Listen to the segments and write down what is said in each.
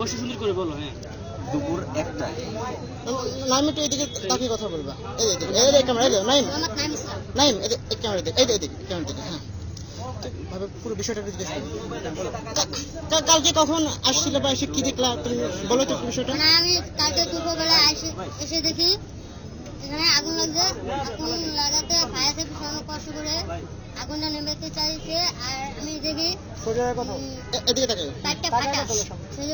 বসে সুন্দর করে বলো হ্যাঁ। দুপুর একটায়। নাইম একটু এদিকে তাকিয়ে কথা বলবা। এই এদিকে এই এই ক্যামেরা এই নাইম। নাইম এই ক্যামেরা দিকে এই এদিকে ক্যামেরা দিকে হ্যাঁ। ভাবে পুরো বিষয়টা জিজ্ঞেস করো। কা- কা- কালকে কখন আসছিল বা এসে কি দেখলা? তুমি বলো তো বিষয়টা। মানে আমি কালকে দুপুরবেলা এসে এসে দেখি এখানে আগুন লাগছে। আগুন লাগাতে ফায়ার সার্ভিস অনেক কষ্ট করে আগুনটা নেভাতে চাইছে আর আমি দেখি উম, এ- এদিকে তাকাই পাইপটা ফাটা। সেই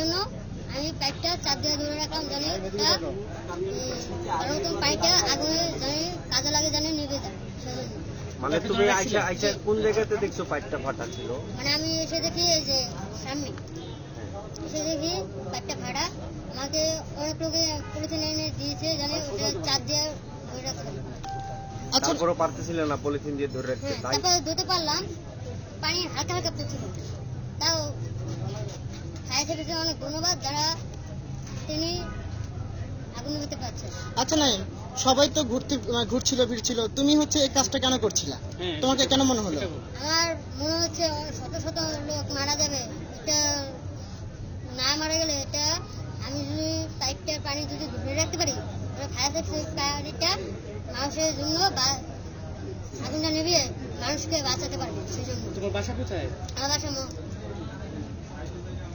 আমি পাইপটা চার দিয়ে ধরে রাখলাম জানি এটা নতুন পাইপটা আগুনে জানি কাজে লাগে জানি নেবে যায়। মানে তুমি আইসা আইসা কোন জায়গাতে দেখছ পাইপটা ফাটা ছিল? মানে আমি এসে দেখি এই যে সামনে। এসে দেখি পাইপটা ফাটা। আমাকে অনেক লোকে পলিথিন এনে দিয়েছে জানি ওটা চার দিয়ে ধরে রাখতে আচ্ছা। তারপরও না পলিথিন দিয়ে ধরে রাখতে? হ্যাঁ তারপর ধুতে পারলাম। পানি হালকা হালকা পড়ছিল তাও ফায়ার সার্ভিসে অনেক ধন্যবাদ যারা তিনি আগুন নিতে পারছে আচ্ছা নাইম সবাই তো ঘুরতে ঘুরছিল ফিরছিল। তুমি হচ্ছে এই কাজটা কেন করছিলা। তোমাকে কেন মনে হলো? আমার মনে হচ্ছে শত শত লোক মারা যাবে। এটা না মারা গেলে এটা আমি যদি পাইপটার পানি যদি ধরে রাখতে পারি তাহলে ফায়ার সার্ভিস পানিটা মানুষের জন্য বা আগুনটা নেভিয়ে মানুষকে বাঁচাতে পারবে। জন্য বাসা কোথায়? আমার বাসা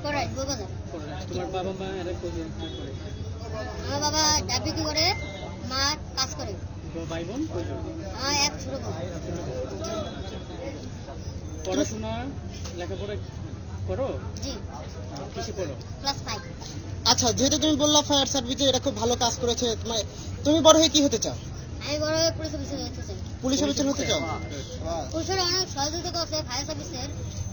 করাই বউবাজার তোমার বাবা মা এরা কোথায় করে? আমার বাবা ডাবিটি করে মা কাজ করে। ভাই বোন কয়জন আমার এক ছোট বোন। পড়াশোনা লেখাপড়া করো? জি। কিসে পড়ো? Class five. আচ্ছা যেহেতু তুমি বললা ফায়ার সার্ভিসে এটা খুব ভালো কাজ করেছে মানে তুমি বড় হয়ে কি হতে চাও? আমি বড় হয়ে পুলিশ অফিসে যেতে চাই। পুলিশ অফিসার হতে চাও পুলিশের অনেক সহযোগিতা করছে ফায়ার সার্ভিসের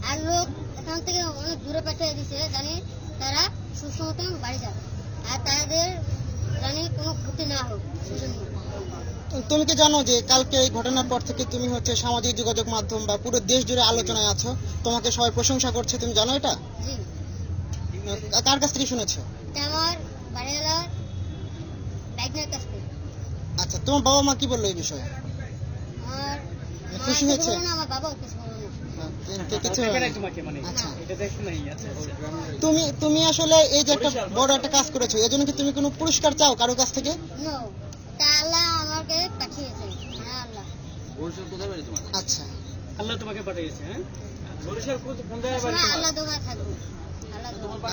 আর লোক এখান থেকে অনেক দূরে পাঠিয়ে দিছে জানি তারা সুস্থ মতন বাড়ি যাবে। আর তাদের জানি কোনো ক্ষতি না হোক সেজন্য। তুমি কি জানো যে কালকে এই ঘটনার পর থেকে তুমি হচ্ছে সামাজিক যোগাযোগ মাধ্যম বা পুরো দেশ জুড়ে আলোচনায় আছো। তোমাকে সবাই প্রশংসা করছে তুমি জানো এটা? কার কাছ থেকে শুনেছো? আমার বাড়িওয়ালার বাইকের কাছ থেকে। আচ্ছা তোমার বাবা মা কি বলল এই বিষয়ে? খুশি হয়েছে? আমার বাবাও তোমাকে মানে আচ্ছা। আচ্ছা আচ্ছা। তুমি তুমি আসলে এই যে একটা বড় একটা কাজ করেছ এর জন্য কি তুমি কোনো পুরস্কার চাও কারও কাছ থেকে? নো তা আল্লাহ আমাকে পাঠিয়েছে। হ্যাঁ আল্লাহ আচ্ছা। আল্লাহ তোমাকে পাঠিয়েছে হ্যাঁ? আল্লাহ তোমার? থাকবে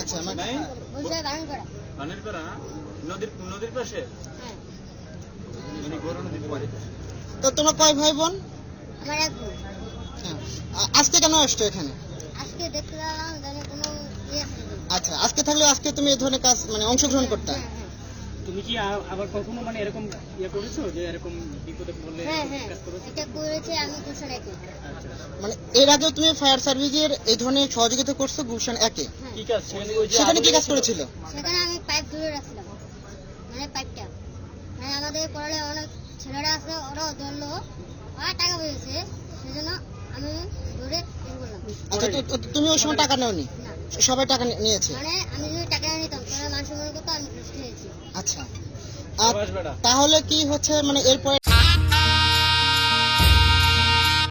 আচ্ছা মানে বুঝতে বারণ করা পানির করা নদীর নদীর পাশে? হ্যাঁ। তো তোমার কয় ভাই বোন? আজকে কেন আসছো এখানে? আজকে জানি কোনো ইয়ে। আচ্ছা আজকে থাকলে আজকে তুমি এই ধরনের কাজ মানে অংশগ্রহণ করতে? হ্যাঁ হ্যাঁ। তুমি কি আবার কখনো মানে এরকম ইয়ে করেছ যে এরকম বিপদে পড়লে হ্যাঁ এরকম হ্যাঁ। কাজ করেছ? এটা করেছে আমি গুলশান একে আচ্ছা মানে এর আগেও তুমি ফায়ার সার্ভিসের এই ধরনের সহযোগিতা করছ গুলশান একে? হ্যাঁ। কি কাজ সেখানে ওই যে সেখানে কি কাজ করেছিল? সেখানে আমি পাইপ ধরে রাখছিলাম। মানে পাইপটা। মানে আমাদের পড়ালে অনেক ছেলেরা আছে ওরাও ধরলো। টাকা পেয়েছে সেজন্য আমি ধরে করলাম আচ্ছা তুমি ওই সময় টাকা নেওনি? না। সবাই টাকা নিয়েছে? মানে আমি যদি টাকা নিতাম তাহলে মানুষ মনে করতো আমি ঘুষ খেয়েছি আচ্ছা। আর তাহলে কি হচ্ছে মানে এরপরে